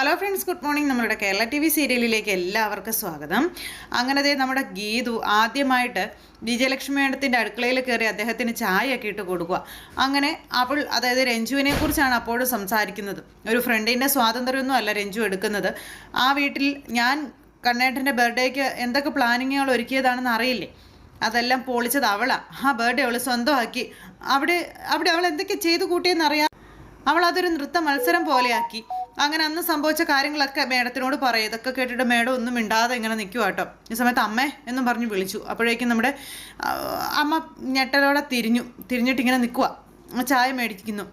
Hello friends good morning നമ്മളുടെ Kerala T V സീരിയലിലേക്ക് എല്ലാവർക്കും സ്വാഗതം. അങ്ങനെ ദേ നമ്മുടെ ഗീതു ആദ്യമായിട്ട് വിജയലക്ഷ്മി മേഡത്തിന്റെ അടുക്കളയിൽ കയറി അദ്ദേഹത്തിന് ചായയൊക്കെ ഇട്ട് കൊടുക്കുക അങ്ങനെ അപ്പോൾ അതായത് രഞ്ജുവിനെ കുറിച്ചാണ് അപ്പോഴും സംസാരിക്കുന്നത്. ഒരു ഫ്രണ്ടിന്റെ സ്വാതന്ത്ര്യമൊന്നും അല്ല രഞ്ജു എടുക്കുന്നത്. ആ വീട്ടിൽ ഞാൻ കണ്ണേട്ടന്റെ ബർത്ത്ഡേക്ക് എന്തൊക്കെ പ്ലാനിങ്ങുകൾ ഒരുക്കിയതാണെന്ന് അറിയില്ലേ? അതെല്ലാം പൊളിച്ചത് അവളാണ് ആ ബർത്ത്ഡേ അവൾ സ്വന്തമാക്കി. അവിടെ അവിടെ അവൾ എന്തൊക്കെ ചെയ്തു കൂട്ടിയെന്ന് അറിയാം? അവൾ അതൊരു നൃത്ത മത്സരം പോലെയാക്കി. അങ്ങനെ അന്ന് സംഭവിച്ച കാര്യങ്ങളൊക്കെ മേഡത്തിനോട് പറയും. ഇതൊക്കെ കേട്ടിട്ട് മേഡം ഒന്നും മിണ്ടാതെ ഇങ്ങനെ നിൽക്കുക കേട്ടോ ഈ സമയത്ത് അമ്മേ എന്നും പറഞ്ഞ് വിളിച്ചു. അപ്പോഴേക്കും നമ്മുടെ അമ്മ ഞെട്ടലോടെ തിരിഞ്ഞു. തിരിഞ്ഞിട്ട് ഇങ്ങനെ നിൽക്കുക ചായ മേടിക്കുന്നു.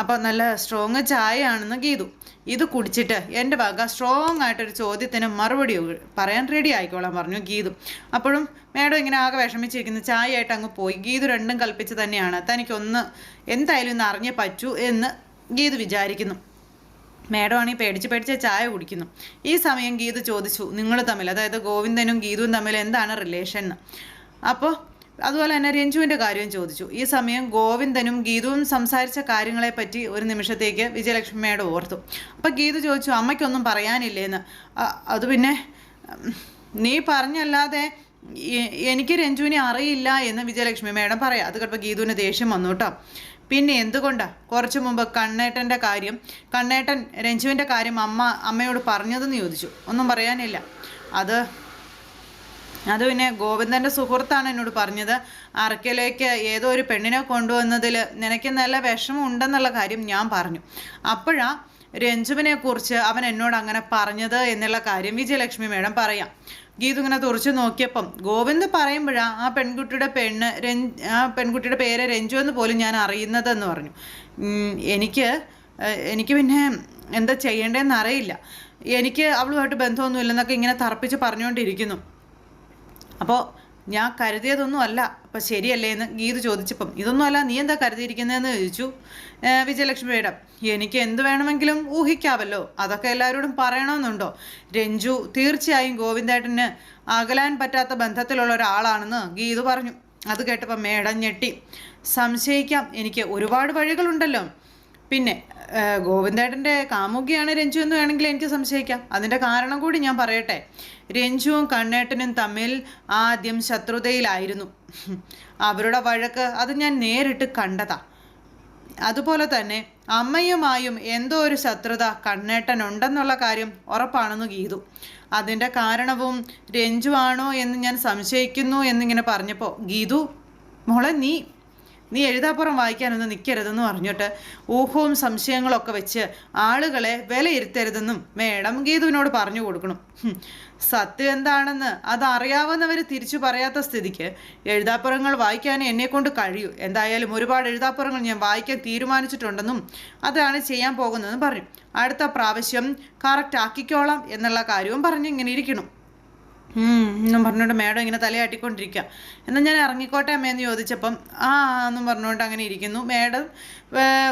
അപ്പോൾ നല്ല സ്ട്രോങ് ചായയാണെന്ന് ഗീതു. ഇത് കുടിച്ചിട്ട് എന്റെ വക സ്ട്രോങ് ആയിട്ടൊരു ചോദ്യത്തിന് മറുപടി പറയാൻ റെഡി ആയിക്കോളാൻ പറഞ്ഞു ഗീതു. അപ്പോഴും മേഡം ഇങ്ങനെ ആകെ വിഷമിച്ചിരിക്കുന്നു. ചായയായിട്ട് അങ്ങ് പോയി. ഗീതു രണ്ടും കൽപ്പിച്ച് തന്നെയാണ്. തനിക്കൊന്ന് എന്തായാലും ഇന്ന് അറിഞ്ഞേ പറ്റൂ എന്ന് ഗീതു വിചാരിക്കുന്നു. മേഡമാണെങ്കിൽ പേടിച്ച് പേടിച്ച് ചായ കുടിക്കുന്നു. ഈ സമയം ഗീത ചോദിച്ചു നിങ്ങൾ തമ്മിൽ അതായത് ഗോവിന്ദനും ഗീതുവും തമ്മിൽ എന്താണ് റിലേഷൻ എന്ന് അപ്പോൾ അതുപോലെ തന്നെ രഞ്ജുവിന്റെ കാര്യവും ചോദിച്ചു. ഈ സമയം ഗോവിന്ദനും ഗീതുവും സംസാരിച്ച കാര്യങ്ങളെപ്പറ്റി ഒരു നിമിഷത്തേക്ക് വിജയലക്ഷ്മി മേഡം ഓർത്തു. അപ്പോൾ ഗീതു ചോദിച്ചു അമ്മയ്ക്കൊന്നും പറയാനില്ലേന്ന്? അത് പിന്നെ നീ പറഞ്ഞല്ലാതെ എനിക്ക് രഞ്ജുവിനെ അറിയില്ല എന്ന് വിജയലക്ഷ്മി മേഡം പറയാം. അത് കേട്ടപ്പോൾ ഗീതുവിന് ദേഷ്യം വന്നു കേട്ടോ. പിന്നെ എന്തുകൊണ്ടാ? കുറച്ചു മുമ്പ് കണ്ണേട്ടന്റെ കാര്യം കണ്ണേട്ടൻ രഞ്ജുവിന്റെ കാര്യം അമ്മ അമ്മയോട് പറഞ്ഞതെന്ന് ചോദിച്ചു. ഒന്നും പറയാനില്ല. അത് അത് പിന്നെ ഗോവിന്ദന്റെ സുഹൃത്താണ് എന്നോട് പറഞ്ഞത്. അറക്കലേക്ക് ഏതോ ഒരു പെണ്ണിനെ കൊണ്ടുവന്നതിൽ നിനക്ക് നല്ല വിഷമം ഉണ്ടെന്നുള്ള കാര്യം ഞാൻ പറഞ്ഞു. അപ്പോഴാ രഞ്ജുവിനെ കുറിച്ച് അവൻ എന്നോട് അങ്ങനെ പറഞ്ഞത് എന്നുള്ള കാര്യം വിജയലക്ഷ്മി മേഡം പറയാം. ഗീതു ഇങ്ങനെ തുറച്ചു നോക്കിയപ്പം ഗോവിന്ദ് പറയുമ്പോഴാ ആ പെൺകുട്ടിയുടെ പെണ്ണ് രഞ്ജ് ആ പെൺകുട്ടിയുടെ പേര് രഞ്ജു എന്ന് പോലും ഞാൻ അറിയുന്നതെന്ന് പറഞ്ഞു. എനിക്ക് എനിക്ക് പിന്നെ എന്താ ചെയ്യേണ്ടതെന്ന് അറിയില്ല. എനിക്ക് അവളുമായിട്ട് ബന്ധമൊന്നുമില്ലെന്നൊക്കെ ഇങ്ങനെ തറപ്പിച്ച് പറഞ്ഞുകൊണ്ടിരിക്കുന്നു. അപ്പോൾ ഞാൻ കരുതിയതൊന്നും അല്ല. അപ്പം ശരിയല്ലേ എന്ന് ഗീത് ചോദിച്ചപ്പം ഇതൊന്നും അല്ല നീ എന്താ കരുതിയിരിക്കുന്നതെന്ന് ചോദിച്ചു വിജയലക്ഷ്മിയുടെ എനിക്ക് എന്ത് വേണമെങ്കിലും ഊഹിക്കാവല്ലോ. അതൊക്കെ എല്ലാവരോടും പറയണമെന്നുണ്ടോ? രഞ്ജു തീർച്ചയായും ഗോവിന്ദേട്ടന് അകലാൻ പറ്റാത്ത ബന്ധത്തിലുള്ള ഒരാളാണെന്ന് ഗീതു പറഞ്ഞു. അത് കേട്ടപ്പോൾ മേടം ഞെട്ടി. സംശയിക്കാം. എനിക്ക് ഒരുപാട് വഴികളുണ്ടല്ലോ. പിന്നെ ഗോവിന്ദേട്ടന്റെ കാമുകിയാണ് രഞ്ജു എന്ന് വേണമെങ്കിൽ എനിക്ക് സംശയിക്കാം. അതിന്റെ കാരണം കൂടി ഞാൻ പറയട്ടെ. രഞ്ജുവും കണ്ണേട്ടനും തമ്മിൽ ആദ്യം ശത്രുതയിലായിരുന്നു. അവരുടെ വഴക്ക് അത് ഞാൻ നേരിട്ട് കണ്ടതാ. അതുപോലെ തന്നെ അമ്മയുമായും എന്തോ ഒരു ശത്രുത കണ്ണേട്ടൻ ഉണ്ടെന്നുള്ള കാര്യം ഉറപ്പാണെന്ന് ഗീതു. അതിന്റെ കാരണവും രഞ്ജു ആണോ എന്ന് ഞാൻ സംശയിക്കുന്നു എന്നിങ്ങനെ പറഞ്ഞപ്പോൾ ഗീതു മോളെ നീ നീ എഴുതാപ്പുറം വായിക്കാനൊന്നും നിൽക്കരുതെന്ന് പറഞ്ഞിട്ട് ഊഹവും സംശയങ്ങളൊക്കെ വെച്ച് ആളുകളെ വിലയിരുത്തരുതെന്നും മേഡം ഗീതുവിനോട് പറഞ്ഞു കൊടുക്കണം. സത്യം എന്താണെന്ന് അത് അറിയാവുന്നവർ തിരിച്ചു പറയാത്ത സ്ഥിതിക്ക് എഴുതാപ്പുറങ്ങൾ വായിക്കാൻ എന്നെക്കൊണ്ട് കഴിയൂ. എന്തായാലും ഒരുപാട് എഴുതാപ്പുറങ്ങൾ ഞാൻ വായിക്കാൻ തീരുമാനിച്ചിട്ടുണ്ടെന്നും അതാണ് ചെയ്യാൻ പോകുന്നതെന്നും പറഞ്ഞു. അടുത്ത പ്രാവശ്യം കറക്റ്റ് ആക്കിക്കോളാം എന്നുള്ള കാര്യവും പറഞ്ഞ് ഇങ്ങനെ ഇരിക്കണം. എന്നും പറഞ്ഞുകൊണ്ട് മാഡം ഇങ്ങനെ തലയാട്ടിക്കൊണ്ടിരിക്കുക എന്നാൽ ഞാൻ ഇറങ്ങിക്കോട്ടെ അമ്മയെന്ന് ചോദിച്ചപ്പം ആ എന്നും പറഞ്ഞുകൊണ്ട് അങ്ങനെ ഇരിക്കുന്നു. മാഡം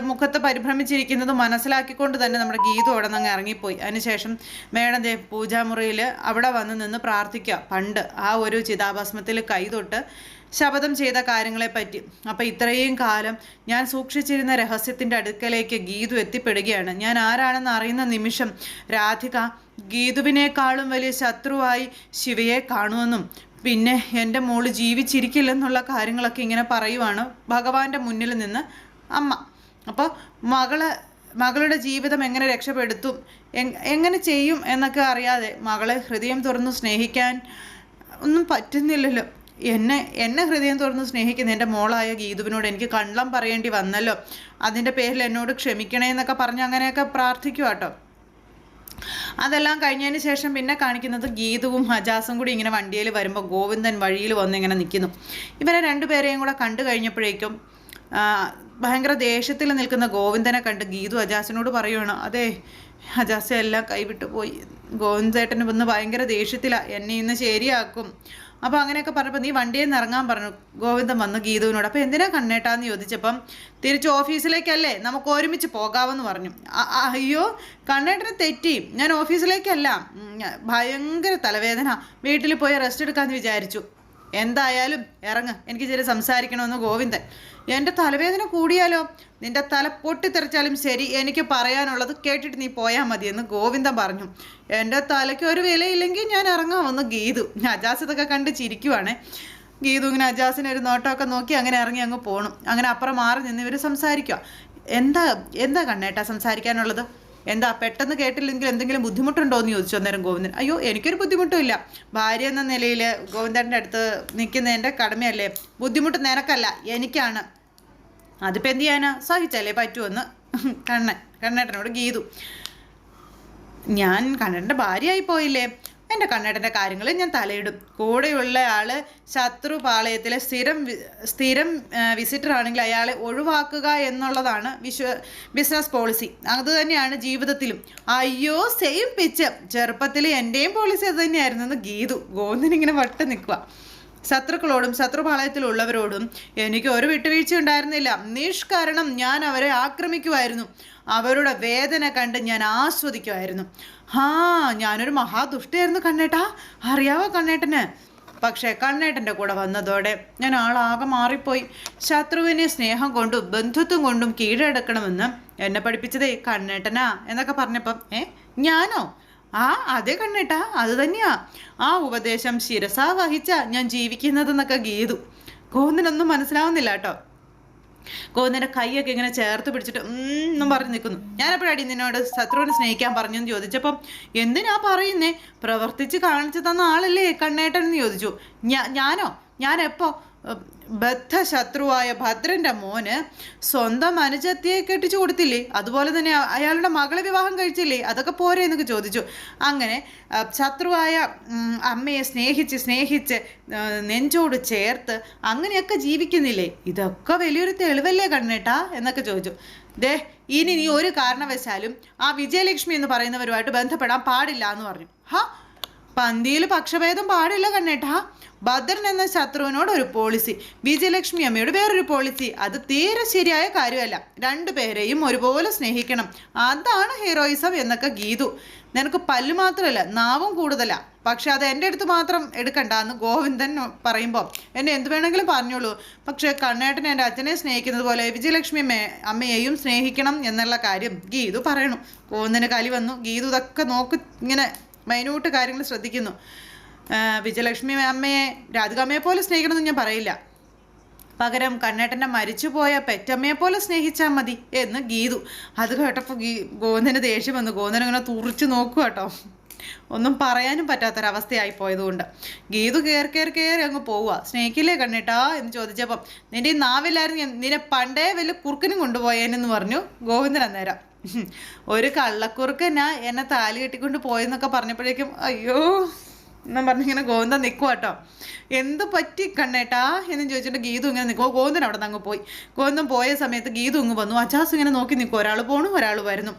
മുഖത്തെ പരിഭ്രമിച്ചിരിക്കുന്നത് മനസ്സിലാക്കിക്കൊണ്ട് തന്നെ നമ്മുടെ ഗീതു അവിടെ നിന്ന് ഇറങ്ങിപ്പോയി. അതിനുശേഷം മാഡം ദേ പൂജാമുറിയിൽ അവിടെ വന്ന് നിന്ന് പ്രാർത്ഥിക്കുക പണ്ട് ആ ഒരു ചിതാഭസ്മത്തിൽ കൈതൊട്ട് ശപഥം ചെയ്ത കാര്യങ്ങളെപ്പറ്റി. അപ്പം ഇത്രയും കാലം ഞാൻ സൂക്ഷിച്ചിരുന്ന രഹസ്യത്തിന്റെ അടുക്കലേക്ക് ഗീതു എത്തിപ്പെടുകയാണ്. ഞാൻ ആരാണെന്ന് അറിയുന്ന നിമിഷം രാധിക ഗീതുവിനേക്കാളും വലിയ ശത്രുവായി ശിവയെ കാണുമെന്നും പിന്നെ എന്റെ മോൾ ജീവിച്ചിരിക്കില്ലെന്നുള്ള കാര്യങ്ങളൊക്കെ ഇങ്ങനെ പറയുവാണ് ഭഗവാന്റെ മുന്നിൽ നിന്ന് അമ്മ. അപ്പോൾ മകൾ മകളുടെ ജീവിതം എങ്ങനെ രക്ഷപ്പെടുത്തും എങ്- എങ്ങനെ ചെയ്യും എന്നൊക്കെ അറിയാതെ മകളെ ഹൃദയം തുറന്നു സ്നേഹിക്കാൻ ഒന്നും പറ്റുന്നില്ലല്ലോ. എന്നെ എന്നെ ഹൃദയം തുറന്ന് സ്നേഹിക്കുന്ന എന്റെ മോളായ ഗീതുവിനോട് എനിക്ക് കള്ളം പറയേണ്ടി വന്നല്ലോ. അതിന്റെ പേരിൽ എന്നോട് ക്ഷമിക്കണേ എന്നൊക്കെ പറഞ്ഞ് അങ്ങനെയൊക്കെ പ്രാർത്ഥിക്കുക കേട്ടോ അതെല്ലാം കഴിഞ്ഞതിന് ശേഷം പിന്നെ കാണിക്കുന്നത് ഗീതുവും ഹജാസും കൂടി ഇങ്ങനെ വണ്ടിയിൽ വരുമ്പോൾ ഗോവിന്ദൻ വഴിയിൽ വന്ന് ഇങ്ങനെ നിൽക്കുന്നു. ഇവരെ രണ്ടുപേരെയും കൂടെ കണ്ടു കഴിഞ്ഞപ്പോഴേക്കും ഭയങ്കര ദേഷ്യത്തിൽ നിൽക്കുന്ന ഗോവിന്ദനെ കണ്ട് ഗീതു അജാസിനോട് പറയുവാണ് അതെ അജാസ എല്ലാം കൈവിട്ടു പോയി. ഗോവിന്ദേട്ടന് വന്ന് ഭയങ്കര ദേഷ്യത്തിലാണ് എന്നെ ഇന്ന് ശരിയാക്കും. അപ്പോൾ അങ്ങനെയൊക്കെ പറഞ്ഞപ്പോൾ നീ വണ്ടിയിൽ നിന്ന് ഇറങ്ങാൻ പറഞ്ഞു. ഗോവിന്ദൻ വന്നു ഗീതുവിനോട്. അപ്പോൾ എന്തിനാ കണ്ണേട്ടാന്ന് ചോദിച്ചപ്പം തിരിച്ച് ഓഫീസിലേക്കല്ലേ? നമുക്ക് ഒരുമിച്ച് പോകാമെന്ന് പറഞ്ഞു. അയ്യോ കണ്ണേട്ടനെ തെറ്റി. ഞാൻ ഓഫീസിലേക്കല്ല. ഭയങ്കര തലവേദന. വീട്ടിൽ പോയി റെസ്റ്റ് എടുക്കാമെന്ന് വിചാരിച്ചു. എന്തായാലും ഇറങ്ങ്. എനിക്ക് ചെറിയ സംസാരിക്കണമെന്ന് ഗോവിന്ദൻ. എന്റെ തലവേദന കൂടിയാലോ? നിന്റെ തല പൊട്ടിത്തെറിച്ചാലും ശരി എനിക്ക് പറയാനുള്ളത് കേട്ടിട്ട് നീ പോയാൽ മതിയെന്ന് ഗോവിന്ദൻ പറഞ്ഞു. എന്റെ തലയ്ക്ക് ഒരു വിലയില്ലെങ്കിൽ ഞാൻ ഇറങ്ങാമെന്ന് ഗീതു. അജാസ് ഇതൊക്കെ കണ്ട് ചിരിക്കുവാണ്. ഗീതു ഇങ്ങനെ അജാസിനെ ഒരു നോട്ടമൊക്കെ നോക്കി അങ്ങനെ ഇറങ്ങി അങ്ങ് പോകണം അങ്ങനെ അപ്പുറം മാറി നിന്ന് ഇവർ സംസാരിക്കുക എന്താ എന്താ കണ്ണേട്ടാ സംസാരിക്കാനുള്ളത്? എന്താ പെട്ടെന്ന് കേട്ടില്ലെങ്കിൽ എന്തെങ്കിലും ബുദ്ധിമുട്ടുണ്ടോ എന്ന് ചോദിച്ചു അന്നേരം ഗോവിന്ദൻ. അയ്യോ എനിക്കൊരു ബുദ്ധിമുട്ടുമില്ല. ഭാര്യ എന്ന നിലയിൽ ഗോവിന്ദന്റെ അടുത്ത് നിൽക്കുന്നതിന്റെ കടമയല്ലേ? ബുദ്ധിമുട്ട് നിനക്കല്ല എനിക്കാണ്. അതിപ്പോൾ എന്ത് ചെയ്യാനാ? സഹിച്ചല്ലേ പറ്റുമെന്ന് കണ്ണൻ കണ്ണേട്ടനോട് ഗീതു. ഞാൻ കണ്ണന്റെ ഭാര്യയായി പോയില്ലേ? എന്റെ കണ്ണേട്ടന്റെ കാര്യങ്ങൾ ഞാൻ തലയിടും. കൂടെയുള്ള ആൾ ശത്രു പാളയത്തിലെ സ്ഥിരം സ്ഥിരം വിസിറ്റർ ആണെങ്കിൽ അയാളെ ഒഴിവാക്കുക എന്നുള്ളതാണ് വിശ്വ ബിസിനസ് പോളിസി. അത് തന്നെയാണ് ജീവിതത്തിലും. അയ്യോ സെയിം പിച്ച് ചെറുപ്പത്തിൽ എന്റെയും പോളിസി അത് തന്നെയായിരുന്നു. എന്ന് ഗീതു ഗോവിന്ദനിങ്ങനെ വട്ടം നിൽക്കുക ശത്രുക്കളോടും ശത്രുപാളയത്തിലുള്ളവരോടും എനിക്ക് ഒരു വിട്ടുവീഴ്ച ഉണ്ടായിരുന്നില്ല നിഷ്കാരണം ഞാൻ അവരെ ആക്രമിക്കുമായിരുന്നു അവരുടെ വേദന കണ്ട് ഞാൻ ആസ്വദിക്കുമായിരുന്നു ഹാ ഞാനൊരു മഹാദുഷ്ടയായിരുന്നു കണ്ണേട്ടാ. അറിയാവോ കണ്ണേട്ടന്? പക്ഷേ കണ്ണേട്ടന്റെ കൂടെ വന്നതോടെ ഞാൻ ആളാകെ മാറിപ്പോയി. ശത്രുവിനെ സ്നേഹം കൊണ്ടും ബന്ധുത്വം കൊണ്ടും കീഴടക്കണമെന്ന് എന്നെ പഠിപ്പിച്ചതേ കണ്ണേട്ടനാ എന്നൊക്കെ പറഞ്ഞപ്പം ഏ ഞാനോ? ആ അതെ കണ്ണേട്ടാ അത് തന്നെയാ. ആ ഉപദേശം ശിരസാ വഹിച്ച ഞാൻ ജീവിക്കുന്നതെന്നൊക്കെ ഗീതു. കോന്നിനൊന്നും മനസ്സിലാവുന്നില്ല കേട്ടോ. കോന്നിന്റെ കൈയൊക്കെ ഇങ്ങനെ ചേർത്ത് പിടിച്ചിട്ട് എന്നും പറഞ്ഞ് നിൽക്കുന്നു. ഞാനപ്പോഴടി നിന്നോട് ശത്രുവിനെ സ്നേഹിക്കാൻ പറഞ്ഞു എന്ന് ചോദിച്ചപ്പം എന്തിനാ പറയുന്നേ? പ്രവർത്തിച്ച് കാണിച്ചു തന്ന ആളല്ലേ കണ്ണേട്ടൻ എന്ന് ചോദിച്ചു. ഞാനോ? ഞാൻ എപ്പോ ബദ്ധ ഭദ്രന്റെ മോന് സ്വന്തം അനുജത്തിയെ കെട്ടിച്ചു കൊടുത്തില്ലേ? അതുപോലെ തന്നെ അയാളുടെ മകളെ വിവാഹം കഴിച്ചില്ലേ? അതൊക്കെ പോരെ എന്നൊക്കെ ചോദിച്ചു. അങ്ങനെ ശത്രുവായ അമ്മയെ സ്നേഹിച്ച് സ്നേഹിച്ച് നെഞ്ചോട് ചേർത്ത് അങ്ങനെയൊക്കെ ജീവിക്കുന്നില്ലേ? ഇതൊക്കെ വലിയൊരു തെളിവല്ലേ കണ്ണേട്ടാ? എന്നൊക്കെ ചോദിച്ചു. ദേ ഇനി നീ ഒരു കാരണവശാലും ആ വിജയലക്ഷ്മി എന്ന് പറയുന്നവരുമായിട്ട് ബന്ധപ്പെടാൻ പാടില്ല എന്ന് പറഞ്ഞു. ഹാ പന്തിയിൽ പക്ഷഭേദം പാടില്ല കണ്ണേട്ടാ. ഭദ്രൻ എന്ന ശത്രുവിനോട് ഒരു പോളിസി വിജയലക്ഷ്മി അമ്മയോട് വേറൊരു പോളിസി അത് തീരെ ശരിയായ കാര്യമല്ല. രണ്ടുപേരെയും ഒരുപോലെ സ്നേഹിക്കണം. അതാണ് ഹീറോയിസം എന്നൊക്കെ ഗീതു. നിനക്ക് പല്ല് മാത്രമല്ല നാവും കൂടുതലാ. പക്ഷെ അത് എന്റെ അടുത്ത് മാത്രം എടുക്കണ്ട എന്ന് ഗോവിന്ദൻ പറയുമ്പോൾ എന്നെ എന്ത് വേണമെങ്കിലും പറഞ്ഞോളൂ. പക്ഷേ കണ്ണേട്ടനെ എന്റെ അച്ഛനെ സ്നേഹിക്കുന്നത് പോലെ വിജയലക്ഷ്മി അമ്മയെയും സ്നേഹിക്കണം എന്നുള്ള കാര്യം ഗീതു പറയണു. ഗോവിന്ദന് കലി വന്നു. ഗീതു ഇതൊക്കെ നോക്കി ഇങ്ങനെ മൈന്യൂട്ട് കാര്യങ്ങൾ ശ്രദ്ധിക്കുന്നു. വിജയലക്ഷ്മി അമ്മയെ രാധികാമ്മയെ പോലെ സ്നേഹിക്കണമെന്ന് ഞാൻ പറയില്ല. പകരം കണ്ണേട്ടന്റെ മരിച്ചുപോയ പെറ്റമ്മയെ പോലെ സ്നേഹിച്ചാൽ മതി എന്ന് ഗീതു. അത് കേട്ടപ്പോൾ ഗീ ഗോവിന്ദന് ദേഷ്യം വന്നു. ഗോവിന്ദൻ ഇങ്ങനെ തുറിച്ച് നോക്കുക കേട്ടോ. ഒന്നും പറയാനും പറ്റാത്തൊരവസ്ഥയായി പോയതുകൊണ്ട്. ഗീതു കയറി കയറി കയറി അങ്ങ് പോവുക സ്നേഹിക്കില്ലേ കണ്ണേട്ടാ എന്ന് ചോദിച്ചപ്പം നിന്റെ ഈ നാവില്ലായിരുന്നു നിന്നെ പണ്ടേ വലിയ കുറുക്കനും കൊണ്ടുപോയേനെന്ന് പറഞ്ഞു ഗോവിന്ദൻ അന്നേരം. ഒരു കള്ളക്കുറുക്കനാ എന്നെ താലി കെട്ടിക്കൊണ്ട് പോയെന്നൊക്കെ പറഞ്ഞപ്പോഴേക്കും അയ്യോ എന്നും പറഞ്ഞിങ്ങനെ ഗോവിന്ദൻ നിൽക്കുക കേട്ടോ എന്ത് പറ്റി കണ്ണേട്ടാ? എന്ന് ചോദിച്ചിട്ട് ഗീതു ഇങ്ങനെ നിൽക്കുമോ ഗോവിന്ദൻ അവിടെ നിന്ന് അങ്ങ് പോയി. ഗോവിന്ദൻ പോയ സമയത്ത് ഗീതു ഇങ്ങ് വന്നു. അജാസ് ഇങ്ങനെ നോക്കി നിൽക്കും. ഒരാൾ പോണു ഒരാൾ വരുന്നു.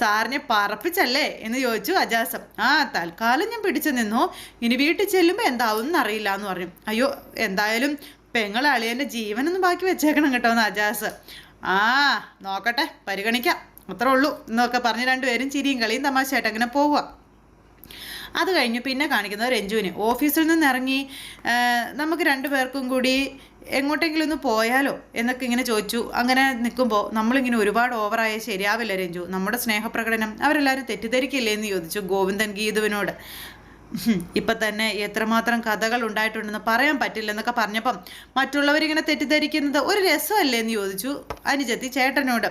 സാറിനെ പറപ്പിച്ചല്ലേ? എന്ന് ചോദിച്ചു അജാസം. ആ തൽക്കാലം ഞാൻ പിടിച്ചു നിന്നു. ഇനി വീട്ടിൽ ചെല്ലുമ്പോൾ എന്താവും എന്നറിയില്ല എന്ന് പറഞ്ഞു. അയ്യോ എന്തായാലും പെങ്ങൾ അളിയന്റെ ജീവനൊന്നും ബാക്കി വെച്ചേക്കണം കേട്ടോ എന്ന് അജാസ്. ആ നോക്കട്ടെ പരിഗണിക്കാം. അത്രേ ഉള്ളൂ. എന്നൊക്കെ പറഞ്ഞ് രണ്ടുപേരും ചിരിയും കളിയും തമാശയായിട്ട് അങ്ങനെ പോവുക. അത് കഴിഞ്ഞ് പിന്നെ കാണിക്കുന്നത് രഞ്ജുവിന്. ഓഫീസിൽ നിന്ന് ഇറങ്ങി നമുക്ക് രണ്ടു പേർക്കും കൂടി എങ്ങോട്ടെങ്കിലും ഒന്ന് പോയാലോ എന്നൊക്കെ ഇങ്ങനെ ചോദിച്ചു. അങ്ങനെ നിൽക്കുമ്പോൾ നമ്മളിങ്ങനെ ഒരുപാട് ഓവറായ ശരിയാവില്ല രഞ്ജു. നമ്മുടെ സ്നേഹപ്രകടനം അവരെല്ലാവരും തെറ്റിദ്ധരിക്കില്ലേ എന്ന് ചോദിച്ചു ഗോവിന്ദൻ ഗീതുവിനോട്. ഇപ്പം തന്നെ എത്രമാത്രം കഥകൾ ഉണ്ടായിട്ടുണ്ടെന്ന് പറയാൻ പറ്റില്ല പറ്റില്ലെന്നൊക്കെ പറഞ്ഞപ്പം മറ്റുള്ളവരിങ്ങനെ തെറ്റിദ്ധരിക്കുന്നത് ഒരു രസമല്ലേ എന്ന് ചോദിച്ചു അനുജത്തി ചേട്ടനോട്.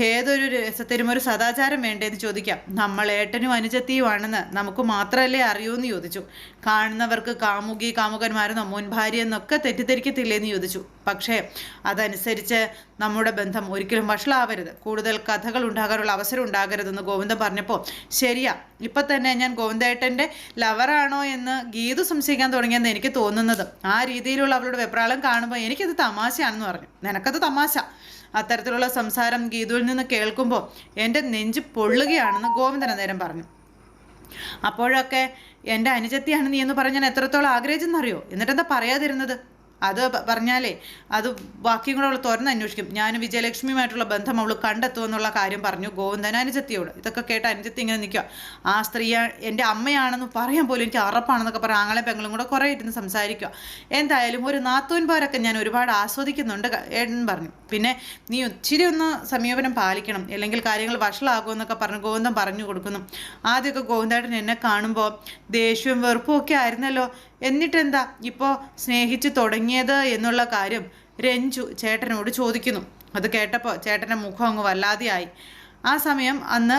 ഏതൊരു രസത്തിനും ഒരു സദാചാരം വേണ്ടേന്ന് ചോദിക്കാം. നമ്മൾ ഏട്ടനും അനുജത്തിയുമാണെന്ന് നമുക്ക് മാത്രമല്ലേ അറിയൂ എന്ന് ചോദിച്ചു. കാണുന്നവർക്ക് കാമുകി കാമുകന്മാരെന്നോ മുൻ ഭാര്യ എന്നൊക്കെ തെറ്റിദ്ധരിക്കത്തില്ലേന്ന് ചോദിച്ചു. പക്ഷേ അതനുസരിച്ച് നമ്മുടെ ബന്ധം ഒരിക്കലും വഷളാവരുത്. കൂടുതൽ കഥകൾ ഉണ്ടാകാനുള്ള അവസരം ഉണ്ടാകരുതെന്ന് ഗോവിന്ദൻ പറഞ്ഞപ്പോൾ ശരിയാ ഇപ്പം തന്നെ ഞാൻ ഗോവിന്ദേട്ടന്റെ ലവറാണോ എന്ന് ഗീതു സംശയിക്കാൻ തുടങ്ങിയെന്ന് എനിക്ക് തോന്നുന്നത്. ആ രീതിയിലുള്ള അവളുടെ വെപ്രാളം കാണുമ്പോൾ എനിക്കത് തമാശയാണെന്ന് പറഞ്ഞു. നിനക്കത് തമാശ. അത്തരത്തിലുള്ള സംസാരം ഗീതുവിൽ നിന്ന് കേൾക്കുമ്പോൾ എന്റെ നെഞ്ച് പൊള്ളുകയാണെന്ന് ഗോവിന്ദൻ അന്നേരം പറഞ്ഞു. അപ്പോഴൊക്കെ എന്റെ അനുജത്തിയാണ് നീ എന്ന് പറഞ്ഞ് ഞാൻ എത്രത്തോളം ആഗ്രഹിച്ചെന്നറിയോ? എന്നിട്ടെന്താ പറയാതിരുന്നത്? അത് പറഞ്ഞാലേ അത് ബാക്കിയും കൂടെ അവൾ തുറന്ന് അന്വേഷിക്കും. ഞാൻ വിജയലക്ഷ്മിയുമായിട്ടുള്ള ബന്ധം അവൾ കണ്ടെത്തുമെന്നുള്ള കാര്യം പറഞ്ഞു. ഗോവിന്ദൻ അനുജത്തിയോട്. ഇതൊക്കെ കേട്ട് അനുജത്തി ഇങ്ങനെ നിൽക്കുക ആ സ്ത്രീ എന്റെ അമ്മയാണെന്ന് പറയാൻ പോലും എനിക്ക് അറപ്പാണെന്നൊക്കെ പറയാം ആങ്ങളെ പെങ്ങളും കൂടെ കുറേ ഇരുന്ന് സംസാരിക്കുക എന്തായാലും ഒരു നാത്തൂൻപാരൊക്കെ ഞാൻ ഒരുപാട് ആസ്വദിക്കുന്നുണ്ട് എന്ന് പറഞ്ഞു. പിന്നെ നീ ഇച്ചിരി ഒന്ന് സമീപനം പാലിക്കണം. അല്ലെങ്കിൽ കാര്യങ്ങൾ വഷളാകുമെന്നൊക്കെ പറഞ്ഞ് ഗോവിന്ദൻ പറഞ്ഞു കൊടുക്കുന്നു. ആദ്യമൊക്കെ ഗോവിന്ദേട്ടൻ എന്നെ കാണുമ്പോൾ ദേഷ്യവും വെറുപ്പും ഒക്കെ ആയിരുന്നല്ലോ. എന്നിട്ടെന്താ ഇപ്പോൾ സ്നേഹിച്ച് തുടങ്ങിയത് എന്നുള്ള കാര്യം രഞ്ജു ചേട്ടനോട് ചോദിക്കുന്നു. അത് കേട്ടപ്പോൾ ചേട്ടന്റെ മുഖം അങ്ങ് വല്ലാതെയായി. ആ സമയം അന്ന്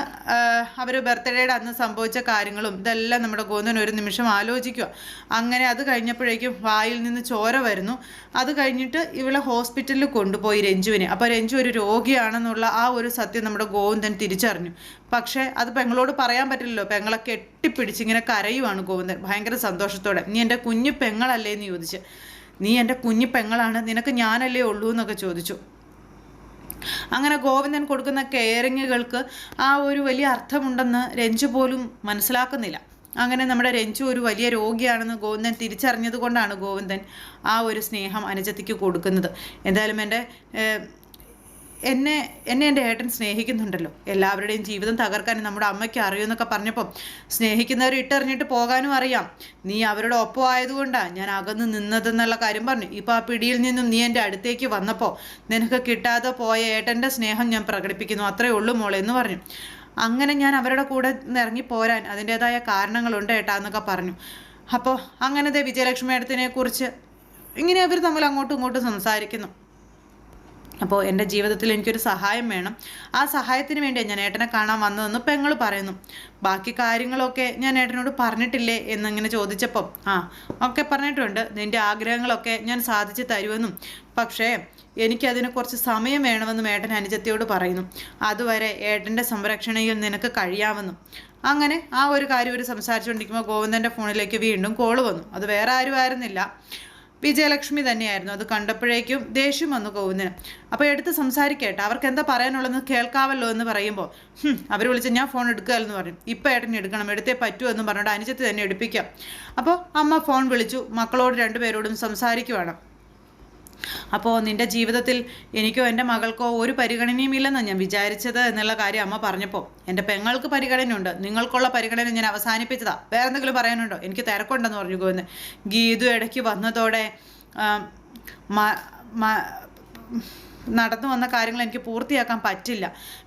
അവർ ബർത്ത്ഡേയുടെ അന്ന് സംഭവിച്ച കാര്യങ്ങളും ഇതെല്ലാം നമ്മുടെ ഗോന്ദൻ ഒരു നിമിഷം ആലോചിക്കുക. അങ്ങനെ അത് കഴിഞ്ഞപ്പോഴേക്കും വായിൽ നിന്ന് ചോര വരുന്നു. അത് കഴിഞ്ഞിട്ട് ഇവളെ ഹോസ്പിറ്റലിൽ കൊണ്ടുപോയി രഞ്ജുവിനെ. അപ്പോൾ രഞ്ജു ഒരു രോഗിയാണെന്നുള്ള ആ ഒരു സത്യം നമ്മുടെ ഗോവിന്ദൻ തിരിച്ചറിഞ്ഞു. പക്ഷേ അത് പെങ്ങളോട് പറയാൻ പറ്റില്ലല്ലോ. പെങ്ങളെ കെട്ടിപ്പിടിച്ച് ഇങ്ങനെ കരയുവാണ് ഗോവിന്ദൻ. ഭയങ്കര സന്തോഷത്തോടെ. നീ എന്റെ കുഞ്ഞു പെങ്ങളല്ലേ? എന്ന് ചോദിച്ച്. നീ എന്റെ കുഞ്ഞു പെങ്ങളാണ്. നിനക്ക് ഞാനല്ലേ ഉള്ളൂ എന്നൊക്കെ ചോദിച്ചു. അങ്ങനെ ഗോവിന്ദൻ കൊടുക്കുന്ന കെയറിങ്ങുകൾക്ക് ആ ഒരു വലിയ അർത്ഥമുണ്ടെന്ന് രഞ്ജു പോലും മനസ്സിലാക്കുന്നില്ല. അങ്ങനെ നമ്മുടെ രഞ്ജു ഒരു വലിയ രോഗിയാണെന്ന് ഗോവിന്ദൻ തിരിച്ചറിഞ്ഞത് കൊണ്ടാണ് ഗോവിന്ദൻ ആ ഒരു സ്നേഹം അനുജത്തിക്ക് കൊടുക്കുന്നത്. എന്തായാലും എന്റെ എന്നെ എന്നെ എന്റെ ഏട്ടൻ സ്നേഹിക്കുന്നുണ്ടല്ലോ. എല്ലാവരുടെയും ജീവിതം തകർക്കാനും നമ്മുടെ അമ്മയ്ക്ക് അറിയുമെന്നൊക്കെ പറഞ്ഞപ്പം സ്നേഹിക്കുന്നവർ ഇട്ടെറിഞ്ഞിട്ട് പോകാനും അറിയാം. നീ അവരുടെ ഒപ്പം ആയതുകൊണ്ടാണ് ഞാൻ അകന്ന് നിന്നതെന്നുള്ള കാര്യം പറഞ്ഞു. ഇപ്പോൾ ആ പിടിയിൽ നിന്നും നീ എന്റെ അടുത്തേക്ക് വന്നപ്പോൾ നിനക്ക് കിട്ടാതെ പോയ ഏട്ടന്റെ സ്നേഹം ഞാൻ പ്രകടിപ്പിക്കുന്നു. അത്രയേ ഉള്ളൂ മോളെ എന്ന് പറഞ്ഞു. അങ്ങനെ ഞാൻ അവരുടെ കൂടെ ഇറങ്ങി പോരാൻ അതിന്റേതായ കാരണങ്ങളുണ്ട് ഏട്ടാ എന്നൊക്കെ പറഞ്ഞു. അപ്പോൾ അങ്ങനത്തെ വിജയലക്ഷ്മി ഏട്ടത്തിനെ കുറിച്ച് ഇങ്ങനെ അവർ തമ്മിൽ അങ്ങോട്ടും ഇങ്ങോട്ടും സംസാരിക്കുന്നു. അപ്പോൾ എന്റെ ജീവിതത്തിൽ എനിക്കൊരു സഹായം വേണം. ആ സഹായത്തിന് വേണ്ടിയാണ് ഞാൻ ഏട്ടനെ കാണാൻ വന്നതെന്ന് പെങ്ങൾ പറയുന്നു. ബാക്കി കാര്യങ്ങളൊക്കെ ഞാൻ ഏട്ടനോട് പറഞ്ഞിട്ടില്ലേ എന്നിങ്ങനെ ചോദിച്ചപ്പം ആ ഒക്കെ പറഞ്ഞിട്ടുണ്ട്. നിന്റെ ആഗ്രഹങ്ങളൊക്കെ ഞാൻ സാധിച്ചു തരുമെന്നും. പക്ഷേ എനിക്കതിന് കുറച്ച് സമയം വേണമെന്നും ഏട്ടൻ അനുജത്തിയോട് പറയുന്നു. അതുവരെ ഏട്ടന്റെ സംരക്ഷണയിൽ നിനക്ക് കഴിയാമെന്നും. അങ്ങനെ ആ ഒരു കാര്യം ഒരു സംസാരിച്ചുകൊണ്ടിരിക്കുമ്പോൾ ഗോവിന്ദന്റെ ഫോണിലേക്ക് വീണ്ടും കോൾ വന്നു. അത് വേറെ ആരും ആയിരുന്നില്ല. വിജയലക്ഷ്മി തന്നെയായിരുന്നു. അത് കണ്ടപ്പോഴേക്കും ദേഷ്യം വന്നു കോവിന് അപ്പോൾ എടുത്ത് സംസാരിക്കട്ടെ അവർക്ക് എന്താ പറയാനുള്ളതെന്ന് കേൾക്കാവല്ലോ എന്ന് പറയുമ്പോൾ അവർ വിളിച്ച് ഞാൻ ഫോൺ എടുക്കുകയെന്ന് പറഞ്ഞു ഇപ്പം ഏട്ടനെ എടുക്കണം എടുത്തേ പറ്റൂ എന്ന് പറഞ്ഞിട്ട് അനുജത്ത് തന്നെ എടുപ്പിക്കാം. അപ്പോൾ അമ്മ ഫോൺ വിളിച്ചു മക്കളോട് രണ്ടുപേരോടും സംസാരിക്കുവാണ്. അപ്പോൾ നിന്റെ ജീവിതത്തിൽ എനിക്കോ എന്റെ മകൾക്കോ ഒരു പരിഗണനയും ഇല്ലെന്നാണ് ഞാൻ വിചാരിച്ചത് എന്നുള്ള കാര്യം അമ്മ പറഞ്ഞപ്പോൾ എന്റെ പെങ്ങൾക്ക് പരിഗണനയുണ്ട്. നിങ്ങൾക്കുള്ള പരിഗണന ഞാൻ അവസാനിപ്പിച്ചതാ. വേറെ എന്തെങ്കിലും പറയാനുണ്ടോ? എനിക്ക് തിരക്കുണ്ടെന്ന് പറഞ്ഞു ഗോവിന്ദ് ഗീതു ഇടയ്ക്ക് വന്നതോടെ നടന്നു വന്ന കാര്യങ്ങൾ എനിക്ക് പൂർത്തിയാക്കാൻ പറ്റില്ല.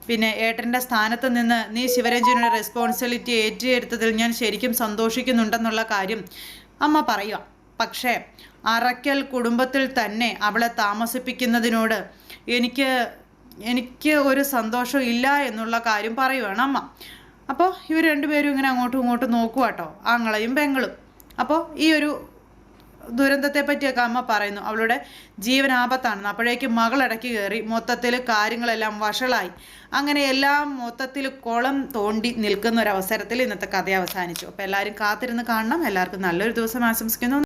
പിന്നെ ഏട്ടന്റെ സ്ഥാനത്ത് നിന്ന് നീ ശിവരഞ്ജനയുടെ റെസ്പോൺസിബിലിറ്റി ഏറ്റെടുത്തതിൽ ഞാൻ ശരിക്കും സന്തോഷിക്കുന്നുണ്ടെന്നുള്ള കാര്യം അമ്മ പറയുക. പക്ഷേ അറയ്ക്കൽ കുടുംബത്തിൽ തന്നെ അവളെ താമസിപ്പിക്കുന്നതിനോട് എനിക്ക് എനിക്ക് ഒരു സന്തോഷം ഇല്ല എന്നുള്ള കാര്യം പറയുവാണ് അമ്മ. അപ്പോൾ ഇവർ രണ്ടുപേരും ഇങ്ങനെ അങ്ങോട്ടും ഇങ്ങോട്ടും നോക്കുക കേട്ടോ ആങ്ങളയും പെങ്ങളും. അപ്പോൾ ഈ ഒരു ദുരന്തത്തെ പറ്റിയൊക്കെ അമ്മ പറയുന്നു. അവളുടെ ജീവൻ ആപത്താണെന്ന്. അപ്പോഴേക്കും മകൾ കയറി മൊത്തത്തിൽ കാര്യങ്ങളെല്ലാം വഷളായി. അങ്ങനെ എല്ലാം മൊത്തത്തിൽ കുളം തോണ്ടി നിൽക്കുന്ന ഒരു അവസരത്തിൽ ഇന്നത്തെ കഥ അവസാനിച്ചു. അപ്പോൾ എല്ലാവരും കാത്തിരുന്ന് കാണണം. എല്ലാവർക്കും നല്ലൊരു ദിവസം ആശംസിക്കുന്നു.